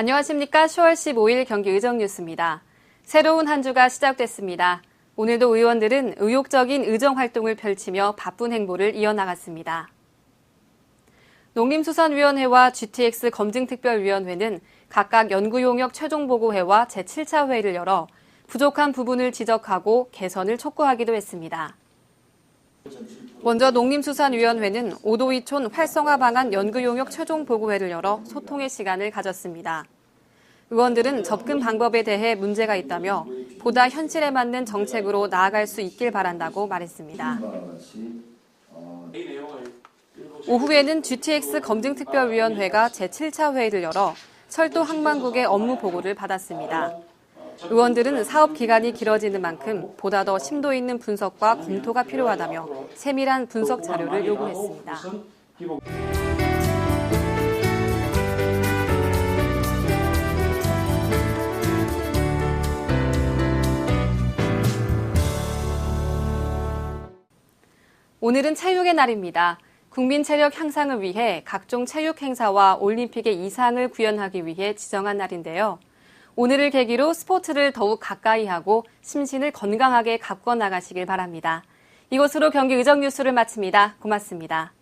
안녕하십니까. 10월 15일 경기 의정 뉴스입니다. 새로운 한 주가 시작됐습니다. 오늘도 의원들은 의욕적인 의정 활동을 펼치며 바쁜 행보를 이어나갔습니다. 농림수산위원회와 GTX 검증특별위원회는 각각 연구용역 최종보고회와 제7차 회의를 열어 부족한 부분을 지적하고 개선을 촉구하기도 했습니다. 먼저 농림수산위원회는 오도이촌 활성화 방안 연구 용역 최종 보고회를 열어 소통의 시간을 가졌습니다. 의원들은 접근 방법에 대해 문제가 있다며 보다 현실에 맞는 정책으로 나아갈 수 있길 바란다고 말했습니다. 오후에는 GTX 검증특별위원회가 제7차 회의를 열어 철도 항만국의 업무 보고를 받았습니다. 의원들은 사업 기간이 길어지는 만큼 보다 더 심도 있는 분석과 검토가 필요하다며 세밀한 분석 자료를 요구했습니다. 오늘은 체육의 날입니다. 국민 체력 향상을 위해 각종 체육 행사와 올림픽의 이상을 구현하기 위해 지정한 날인데요. 오늘을 계기로 스포츠를 더욱 가까이 하고 심신을 건강하게 가꿔 나가시길 바랍니다. 이것으로 경기 의정 뉴스를 마칩니다. 고맙습니다.